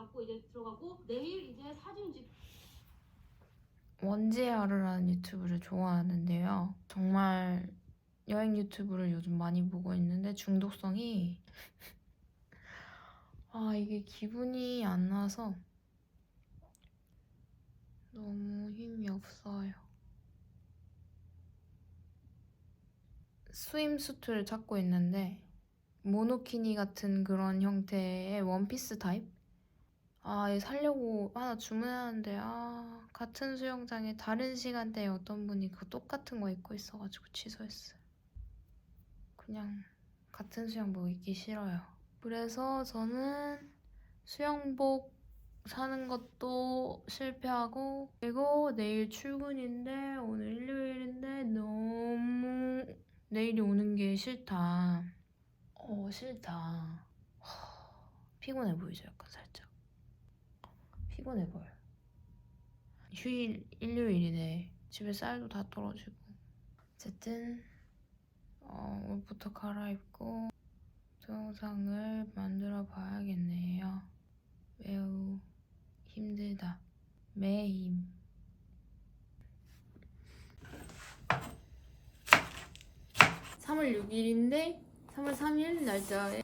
해갖고 이제 들어가고 내일 이제 사진 찍. 원지하르라는 유튜브를 좋아하는데요. 정말 여행 유튜브를 요즘 많이 보고 있는데 중독성이 아 이게 기분이 안 나서 너무 힘이 없어요. 스윙수트를 찾고 있는데 모노키니 같은 그런 형태의 원피스 타입? 아, 얘 살려고 하나 주문하는데 아 같은 수영장에 다른 시간대에 어떤 분이 그 똑같은 거 입고 있어가지고 취소했어요. 그냥 같은 수영복 입기 싫어요. 그래서 저는 수영복 사는 것도 실패하고 그리고 내일 출근인데 오늘 일요일인데 너무 내일이 오는 게 싫다. 어 싫다. 하, 피곤해 보이죠 약간 살짝. 피곤해 보여. 휴일 일요일이네. 집에 쌀도 다 떨어지고. 어쨌든 어, 옷부터 갈아입고 동영상을 만들어 봐야겠네요. 매우 힘들다. 매힘. (3월 6일인데) (3월 3일) 날짜에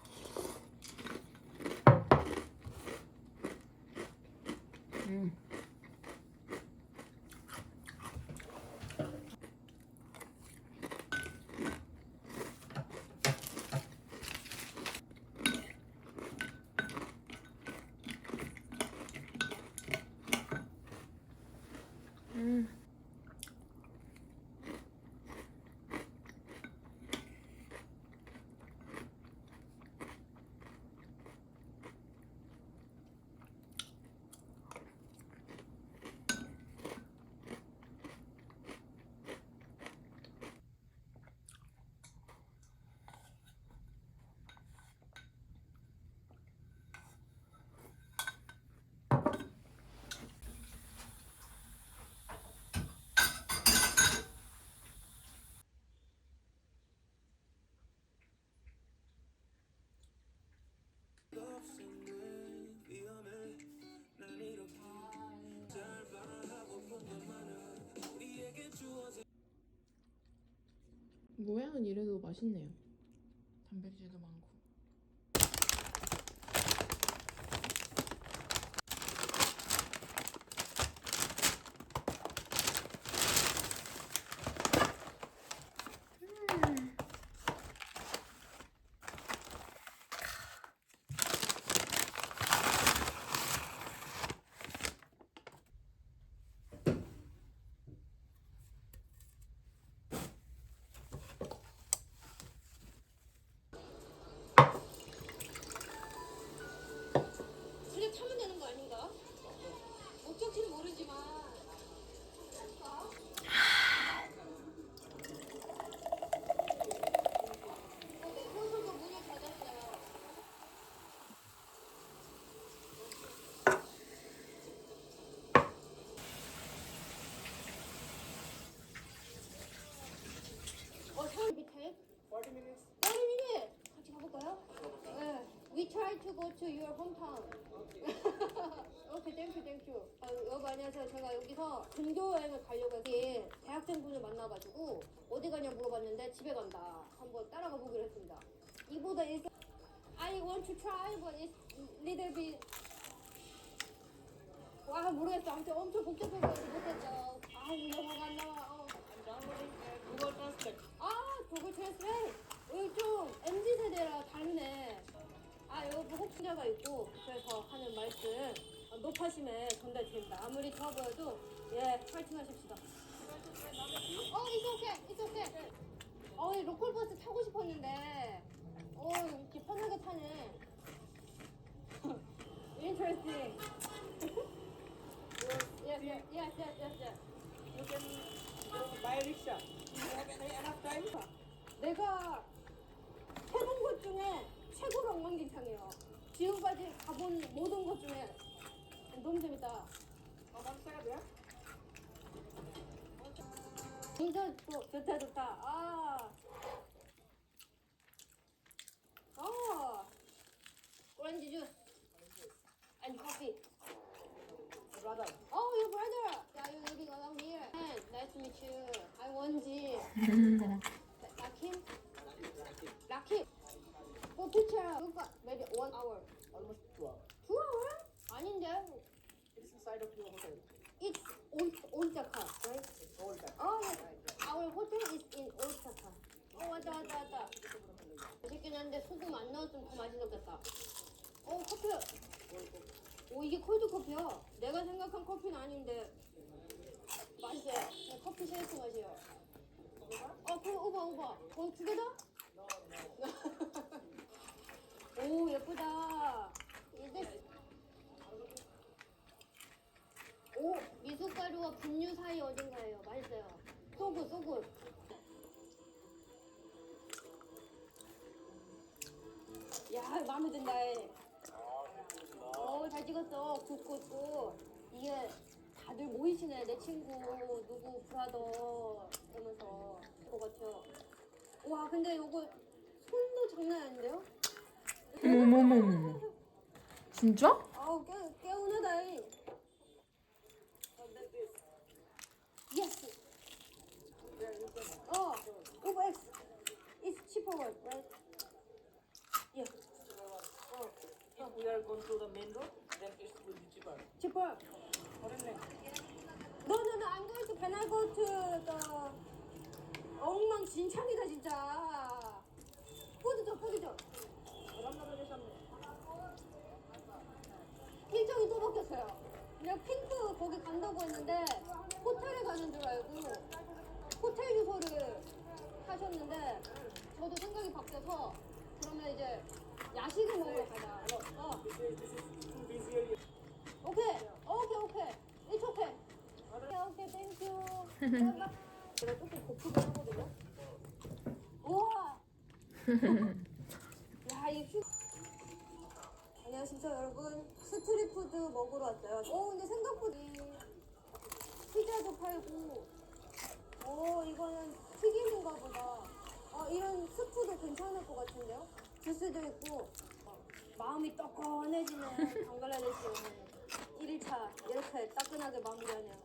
모양은 이래도 맛있네요. 단백질도 많고. 그냥 타면 되는 거 아닌가? 목적지는 모르지만. 콘솔도 문을 닫았어요. 어, 차 밑에? 40 minutes. 40 minutes. 같이 가볼까요? 네. We try to go to your hometown. 오케이, 땡큐, 땡큐. 아, 여러분 안녕하세요. 제가 여기서 근교 여행을 가려고 해서 대학생분을 만나가지고 어디 가냐 물어봤는데 집에 간다. 한번 따라가 보기로 했습니다. 이보다 이렇게 I want to try, but it's little bit 와 모르겠어. 아무튼 엄청 복잡해서 못했죠. 아, 영어가 안 나와. 어. 아, 구글 트랜스레이트. 좀 MZ 세대라 다르네. 아, 여기 혹자가 있고 그래서 하는 말씀 어, 높아심에 전달드립니다. 아무리 좋아 보여도 예, 파이팅 하십시다. 어, it's okay, it's. 어, 이 로컬 버스 타고 싶었는데, 어, 이렇게 편하게 타네. Interesting. yes, yes, yes, yes, yes, yes. You can go buy rickshaw. You have any enough time? 내가 해본 것 중에 최고로 엉망진창이에요. 지금까지 가본 모든 것 중에 너무 재밌다. How much are there? 진짜 또 좋다 좋다. 아. 어. 오렌지 주스. 아니 커피. coffee. Brother. Oh, your brother. Yeah, you living along here. Man, nice to meet you. I 원지. 라킴? 라킴. 뭐 picture. look at maybe one hour. Almost two hours. Two hour? 아닌데. It's inside of your hotel. It's Ol- Osaka, right? It's all time. Oh, yes. Our hotel is in Osaka. 어, 왔다, 왔다, 왔다. 맛있긴 한데 소금 안 넣었으면 더 맛있었겠다. 어, 커피. 오, 이게 커피야. 내가 생각한 커피는 아닌데. 맛있어요. 그냥 커피 쉐이크 맛이에요. 어, 그 오바, 오바. 어, 두 개다? 오, 예쁘다. 이제 오, 미숫가루와 분유 사이 어딘가예요. 맛있어요. 소굿, 소굿. 야, 마음에 든다. 해. 어, 잘 찍었어. 굿굿 굿. 이게 다들 모이시네. 내 친구, 누구, 브라더 이러면서 그거 같아요. 와, 근데 요거 손도 장난 아닌데요? 어머머머머. 진짜? 아우, 깨. 이. Yes. Oh, Uber X. It's cheaper right? Yeah. Oh, If we are going to the main road, then it will be cheaper. cheaper. Foreign land. No, no, no. I'm going to when I go to the 엉망진창이다 진짜. 뿌드죠, 뿌드죠. 일정이 또 바뀌었어요. 그냥 핑크 거기 간다고 했는데 호텔에 가는 줄 알고 호텔 유서를 하셨는데 저도 생각이 바뀌어서 그러면 이제 야식을 먹으러 가자. 어. 오케이, 오케이, 오케이. It's okay. 오케이, 오케이, 땡큐. 제가 조금 고프긴 하거든요. 우와. 야, 이 휴. 안녕하십니까 여러분. 스트리트푸드 먹으러 왔어요. 오, 근데 생각보다 이 피자도 팔고. 오, 이거는 튀김인가 보다. 어, 이런 스프도 괜찮을 것 같은데요? 주스도 있고. 어, 마음이 떡건해지는 방글라데시 오는 1일차 이렇게 따끈하게 마무리하네요.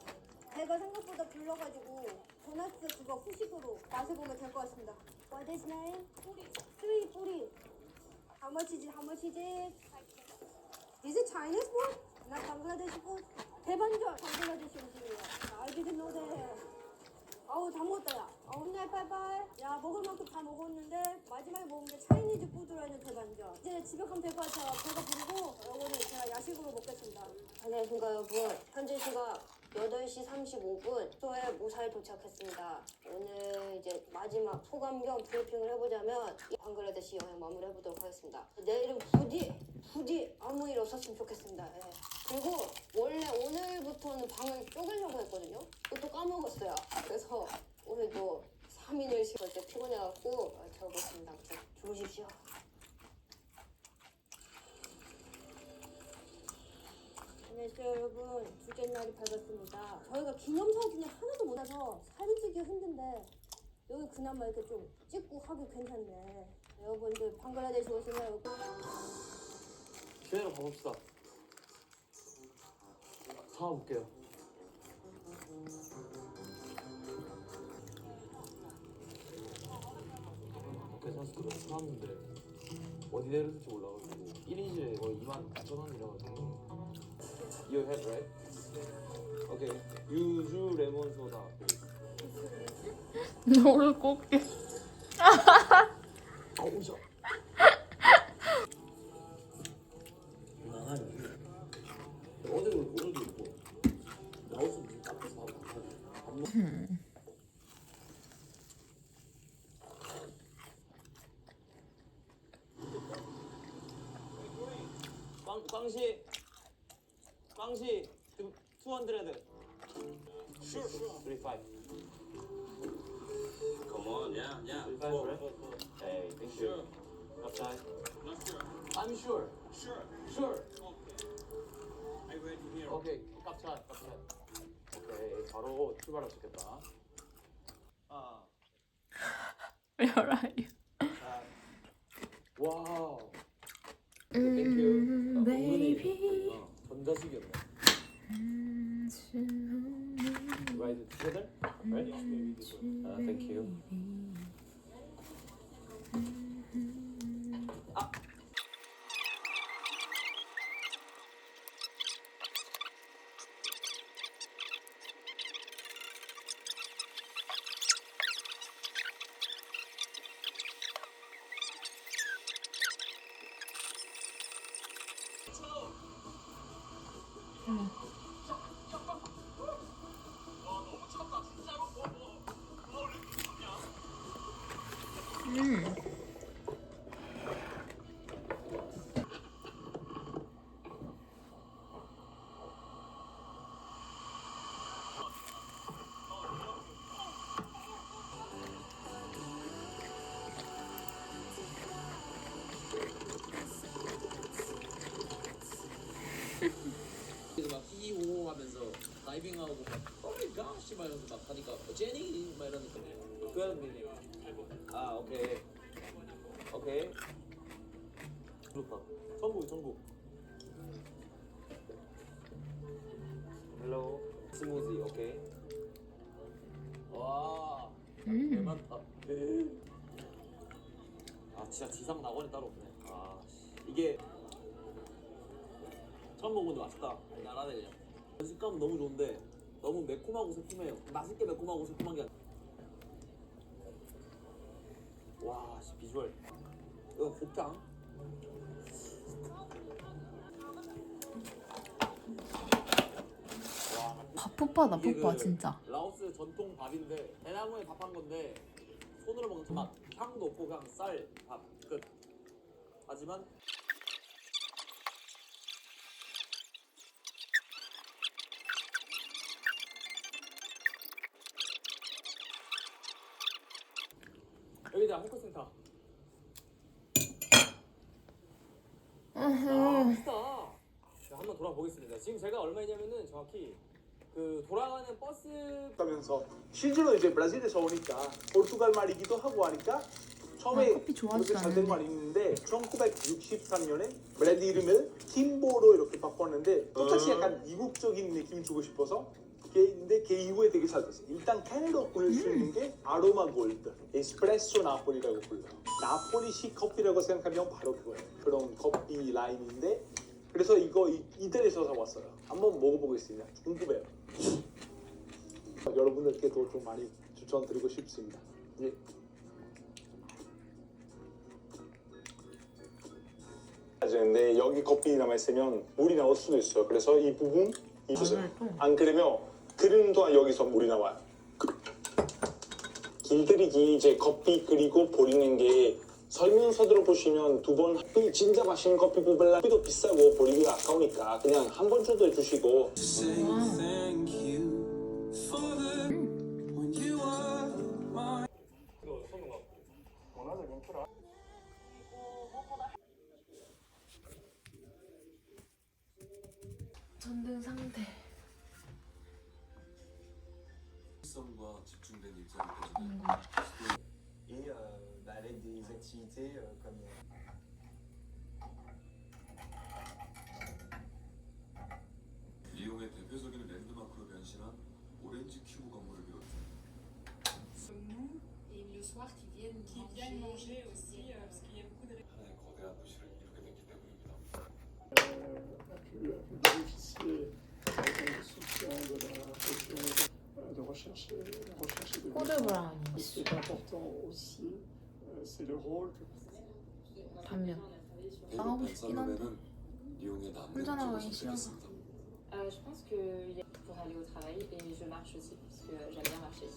배가 생각보다 불러가지고 도나스 그거 후식으로 마셔보면 될 것 같습니다. What is name? 뿌리. 뿌리, 뿌리. How much is it? How much is it? Is it Chinese food? Not Bangladeshi food? 대반전 방글라데시 음식이에요. I didn't know that. 아우 다 먹었다 야. 아우 날 빨빨. 야 먹을 만큼 다 먹었는데 마지막에 먹은 게 차이니즈 푸드로 있는 대반전. 이제 집에 가면 될 것 같아요. 배가 부르고 이거는 제가 야식으로 먹겠습니다. 안녕하십니까 여러분. 현재 시각 8시 35분 소에 무사히 도착했습니다. 오늘 이제 마지막 소감 겸 브리핑을 해보자면 이 방글라데시 여행 마무리 해보도록 하겠습니다. 내일은 부디 부디 아무 일 없었으면 좋겠습니다. 예. 그리고 원래 오늘부터는 방을 쪼개려고 했거든요. 그것도 까먹었어요. 그래서 오늘도 3인을 시킬 때 피곤해갖고 어, 재워봤습니다. 그래서 주무십시오. 안녕하세요 여러분. 둘째 날이 밝았습니다. 저희가 기념 사진이 하나도 못 와서 사진 찍기 힘든데 여기 그나마 이렇게 좀 찍고 하기 괜찮네. 여러분들 방글라데시 오시면 기다려 가봅시다. 사와볼게요. 사서 그거 사왔는데 어디 내려줄지 몰라가지고 1인실에 거의 2만 9천 원이라가지고 You have right? Okay. 유주 레몬 소다. 너를 꼽게. 아우 셔. 나가요. 어제도 오늘도 있고 나오서 무슨 카페에서 바로 가가지고 밥 먹. 빵 빵시 빵시 200 Sure, sure. 35. Come on, yeah, yeah. 35, right? Hey, thank you. Sure. Outside. Not sure. I'm sure. Sure. Sure. Okay. I read here. 오케이. 깝차, 깝차. 오케이. 바로 출발할 수 있겠다. 아. Where are you? 아. 와우. 음, 땡큐. baby. 전자 부자식이었네. Ride it together? Right? Ah, thank you. 그래서 막 막 이러면서 막 하니까 어, 제니 막 이러니까 meaning. 아, 오케이. 오케이. 좋다. 천국, 천국. 헬로. 스무지, 오케이. 와. 개 많다. 아, 진짜 지상 낙원이 따로 없네. 아, 씨. 이게 처음 먹어보는데 맛있다. 나라네 그냥 식감은 너무 좋은데 너무 매콤하고 새콤해요. 맛있게 매콤하고 새콤한 게 아니라. 와, 씨, 비주얼. 이거 곱창. 밥폭파다 이게 그 진짜. 라오스 전통 밥인데 대나무에 밥한 건데 손으로 먹는 막 향도 없고 그냥 쌀, 밥, 끝. 하지만 여기다 호커센터. 아, 맛있다. 자, 한번 돌아보겠습니다. 지금 제가 얼마냐면은 정확히 그 돌아가는 버스 하면서 실제로 이제 브라질에서 오니까 포르투갈 말이기도 하고 하니까 처음에 아, 커피 그렇게 잘된. 말이 있는데 1963년에 브랜드 이름을 팀보로 이렇게 바꿨는데 똑같이 약간 이국적인 느낌 주고 싶어서 걔- 근데 걔 이후에 되게 잘 됐어요. 일단 캔으로 부를 수 있는 게 아로마 골드, 에스프레소 나폴리라고 불러요. 나폴리식 커피라고 생각하면 바로 그거예요. 그런 커피 라인인데 그래서 이거 이, 이태리에서 사왔어요. 한번 먹어보겠습니다. 궁금해요. 여러분들께도 좀 많이 추천드리고 싶습니다. 예. 근데 여기 커피 남아있으면 물이 나올 수도 있어요. 그래서 이 부분 주세요. 안 그러면 그림 동안 여기서 물이 나와요. 길들이기 이제 커피 그리고 버리는 게 설명서 들어보시면 두 번 진짜 맛있는 커피 뽑으려 커피도 비싸고 버리기가 아까우니까 그냥 한 번 정도 해주시고 전등 상태. 성과 집중된 가지고 et viennent qui viennent manger aussi parce qu'il y a beaucoup de 하나의 거대한 도시를 이루게 됐기 때문입니다. a pu bénéficier du soutien de la région de recherche et, recherche et 코드 développement. Et 브라운이 ce qui est important aussi, euh, c'est le rôle que 단면. 대륙 나가고 싶긴 한데. 반살로베는 리옹의 남면 혼자 나가기 지역을 싫어서. 선택했습니다. Euh, je pense que il y a pour aller au travail et je marche aussi parce que j'aime bien marcher.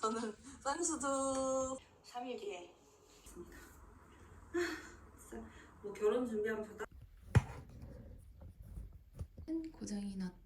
저는 쌍수도 3일 뒤에. 뭐 결혼 준비하면 좋다. 고장이 났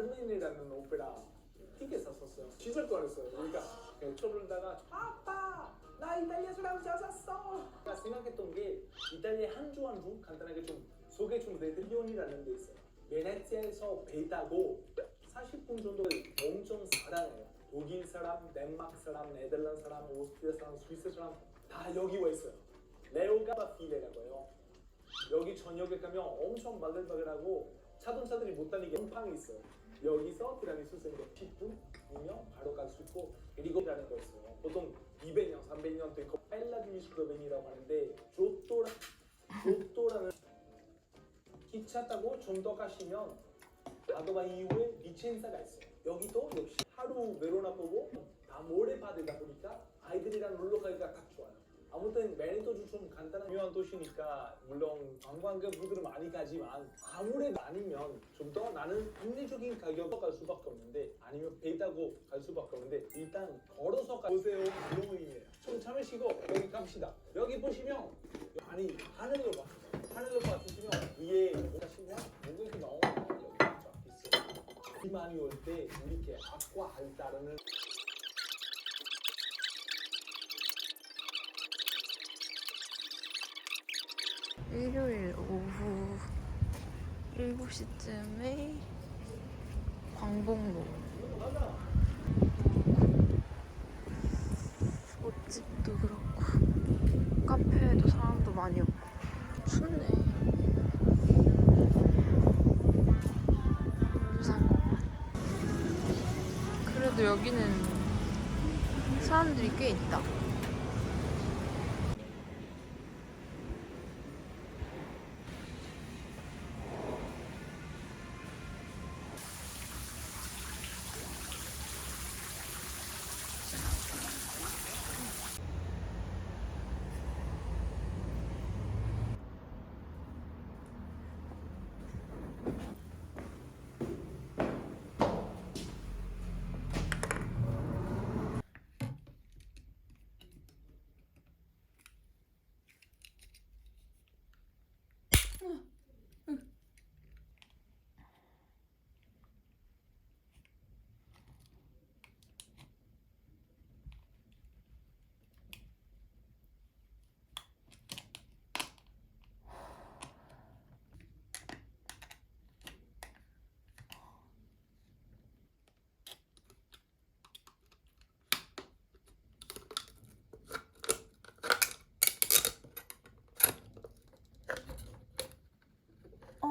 다. 카르멘이라는 오페라 티켓 샀었어요. 진짜 좋아했어요. 그러니까 쳐부르다가 아빠 나 이탈리아 사람 찾았어. 제가 생각했던 게 이탈리아 한주한주 간단하게 좀 소개 좀 레드리온이라는 데 있어요. 베네치아에서 배 타고 40분 정도 엄청 사랑해요. 독일 사람, 덴마크 사람, 네덜란드 사람, 오스트리아 사람, 스위스 사람 다 여기 와 있어요. 레오가바 필레라고요. 여기 저녁에 가면 엄청 바글바글하고 자동차들이 못 다니게 영팡이 있어요. 여기서 티라미수 생겨 10분이면 바로 갈 수 있고 그리고라는 거 있어요. 보통 200년, 300년 되고 펠라디미스 프로벤이라고 하는데 조또라 조또라는 기차 타고 좀 더 가시면 바도바 이후에 비첸사가 있어요. 여기도 역시 하루 베로나 보고 다 모래 바다다 보니까 아이들이랑 놀러 가기가 딱 좋아요. 아무튼 베네토도 좀 간단한 유명한 도시니까 물론 관광객 분들은 많이 가지만 아무래도 아니면 좀 더 나는 합리적인 가격으로 갈 수밖에 없는데 아니면 배 타고 갈 수밖에 없는데 일단 걸어서 가보세요. 블루인이에요. 좀 참으시고 여기 갑시다. 여기 보시면 아니 하늘을 봐. 하늘을 봐주시면 위에 가시면 목이 나오는 여기 쫙 있어요 비 많이 올때 이렇게 아쿠아 알타르는 일요일 오후 7시쯤에 광복로. 옷집도 그렇고 카페에도 사람도 많이 없고. 춥네. 우산. 그래도 여기는 사람들이 꽤 있다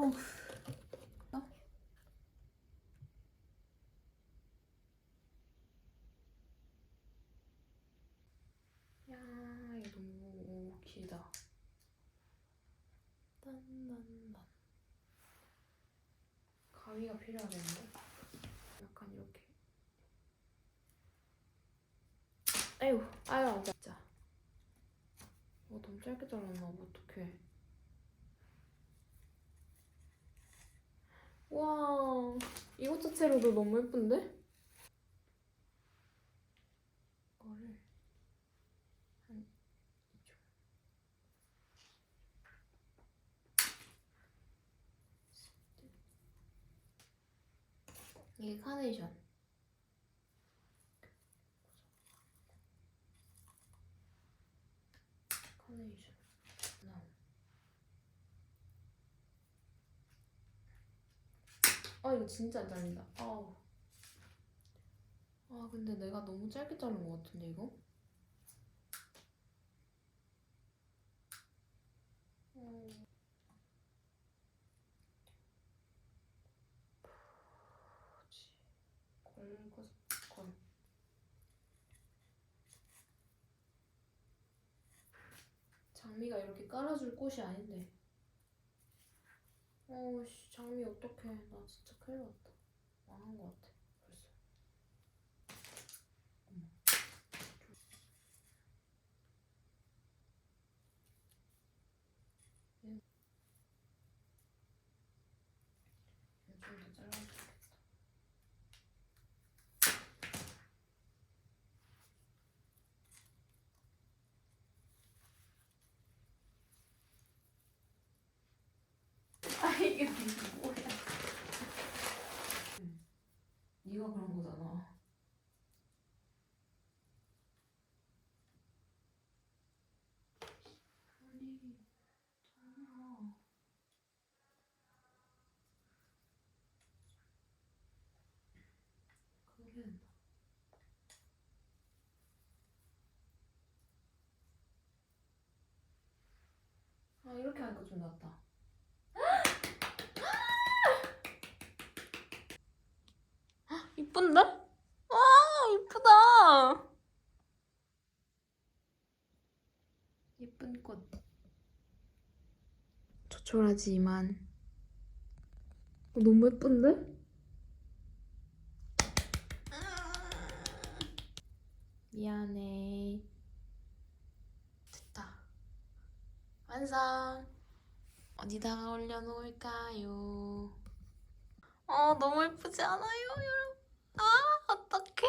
야, 이거 너무 길다. 딴딴딴. 가위가 필요하겠는데? 약간 이렇게. 아유, 아유. 진짜. 어, 너무 짧게 잘랐나 봐. 어떡해. 와, 이것 자체로도 너무 예쁜데? 이게 예, 카네이션. 아 이거 진짜 안 잘린다. 아우. 아 근데 내가 너무 짧게 자른 것 같은데 이거? 음. 걸거 걸. 장미가 이렇게 깔아줄 꽃이 아닌데. 어씨 장미 어떡해. 나 진짜 큰일 났다. 망한 것 같아. 벌써. 어머. 얘- 얘좀더 잘라줘야겠다. 아 이게 뭐야? 네가 그런 거잖아. 아니 정말. 그게 된다. 아 이렇게 하니까 좀 낫다. 이쁜데? 와 이쁘다. 예쁜 꽃. 조촐하지만 어, 너무 예쁜데? 미안해. 됐다. 완성. 어디다가 올려놓을까요? 어 너무 예쁘지 않아요 여러분? 아 어떡해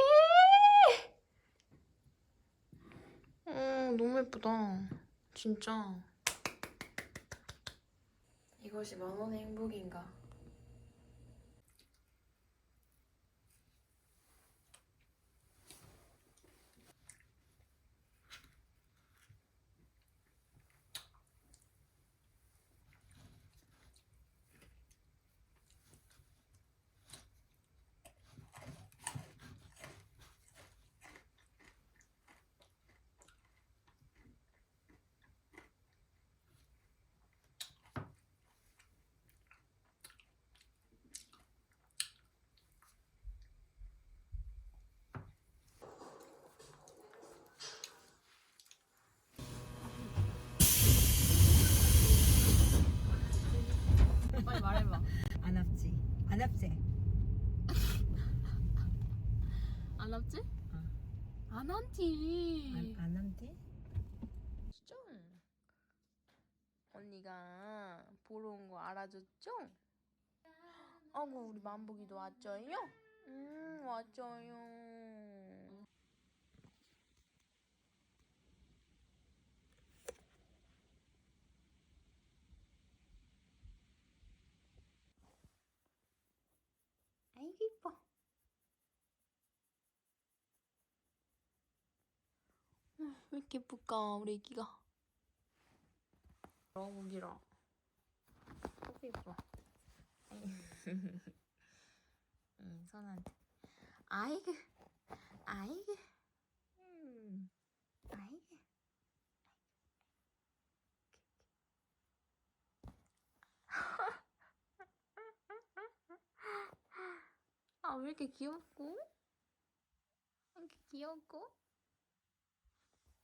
어 너무 예쁘다 진짜 이것이 만원의 행복인가 빨리 말해봐 안 아프지? 안 아프지? 안 왔지? 안 왔지 안, 안 아프지? 진짜 언니가 보러 온 거 알아줬죠? 아구 우리 만복이도 왔죠요? 음 왔죠요 아이고 이뻐 음, 왜 이렇게 예쁠까 우리 애기가? 너무 길어. 너무 예뻐 응 선한테. 아이고 아이고. 음. 아이고. 아왜 이렇게 귀엽고? 왜 이렇게 귀엽고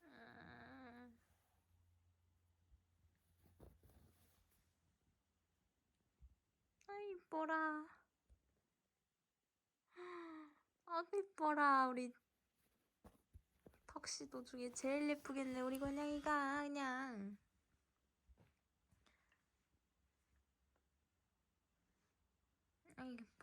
음. 아 이뻐라. 아 이뻐라 우리. 턱시도 중에 제일 예쁘겠네 우리 권양이가 그냥. 아이 예뻐